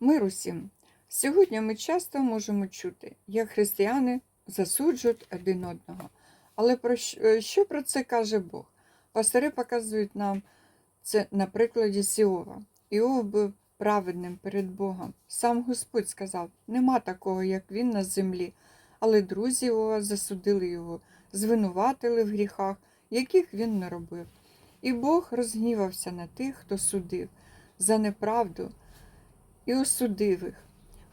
Мир усім. Сьогодні ми часто можемо чути, як християни засуджують один одного. Але про що, е, що про це каже Бог? Пастори показують нам це на прикладі Сіова. Іов був праведним перед Богом. Сам Господь сказав: нема такого, як він на землі. Але друзі Іова засудили його, звинуватили в гріхах, яких він не робив. І Бог розгнівався на тих, хто судив за неправду і осудив їх.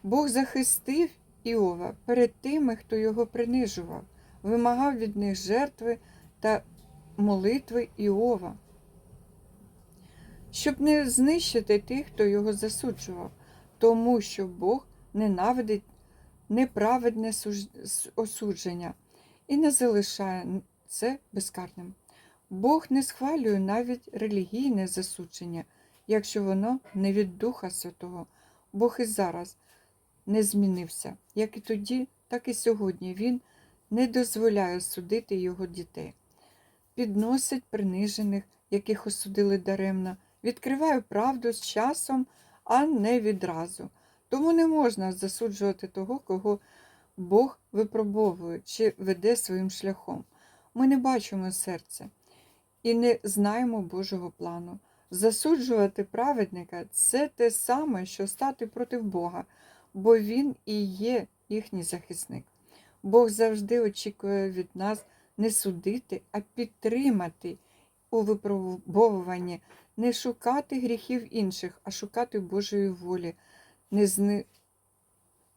Бог захистив Іова перед тими, хто його принижував, вимагав від них жертви та молитви Іова, щоб не знищити тих, хто його засуджував, тому що Бог ненавидить неправедне осудження і не залишає це безкарним. Бог не схвалює навіть релігійне засудження, якщо воно не від Духа Святого. Бог і зараз не змінився, як і тоді, так і сьогодні Він не дозволяє судити його дітей, підносить принижених, яких осудили даремно, відкриває правду з часом, а не відразу. Тому не можна засуджувати того, кого Бог випробовує чи веде своїм шляхом. Ми не бачимо серця і не знаємо Божого плану. Засуджувати праведника це те саме, що стати проти Бога, бо Він і є їхній захисник. Бог завжди очікує від нас не судити, а підтримати у випробовуванні, не шукати гріхів інших, а шукати Божої волі, не зни...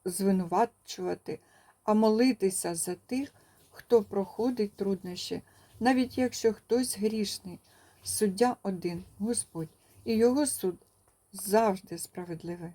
звинувачувати, а молитися за тих, хто проходить труднощі, навіть якщо хтось грішний. Суддя один Господь, і його суд завжди справедливий.